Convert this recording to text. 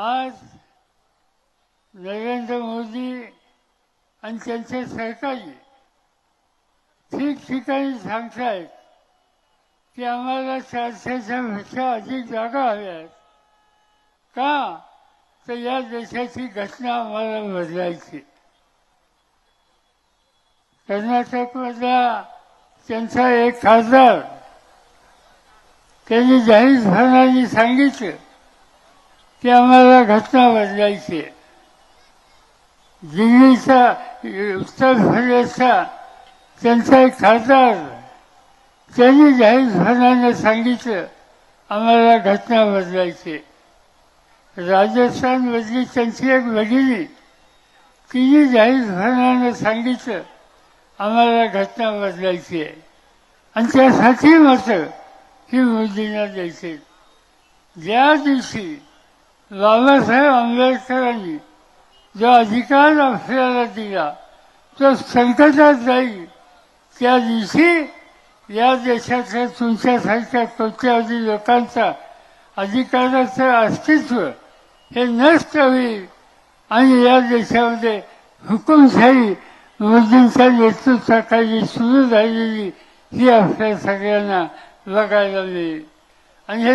आज नरेंद्र मोदी आणि त्यांचे सरकारी ठिकठिकाणी सांगतायत की आम्हाला चारशेच्या पेक्षा अधिक जागा हव्या आहेत. का? तर या देशाची घटना आम्हाला बदलायची. कर्नाटकमधला त्यांचा एक खासदार त्यांनी जाहीरपणाने सांगितलं की आम्हाला घटना बदलायची. आहे. दिल्लीचा उत्तर प्रदेशचा त्यांचा एक खासदार त्यांनी जाहीरपणाने सांगितलं आम्हाला घटना बदलायची. राजस्थान राजस्थानमधली त्यांची एक वडिली तिने जाहीरपणाने सांगितलं आम्हाला घटना बदलायची. आहे आणि त्यासाठी मात्र ही मोदींना द्यायची. ज्या दिवशी बाबासाहेब आंबेडकरांनी जो अधिकार आपल्याला दिला तो संकटात जाईल. त्या दिवशी या देशातल्या तुमच्यासारख्या कोट्यावधी लोकांचा अधिकाराचं अस्तित्व हे नष्ट होईल आणि या देशामध्ये हुकुमशाही मोदींच्या नेतृत्वाखाली सुरू झालेली ही आपल्या सगळ्यांना बघायला मिळेल. आणि हे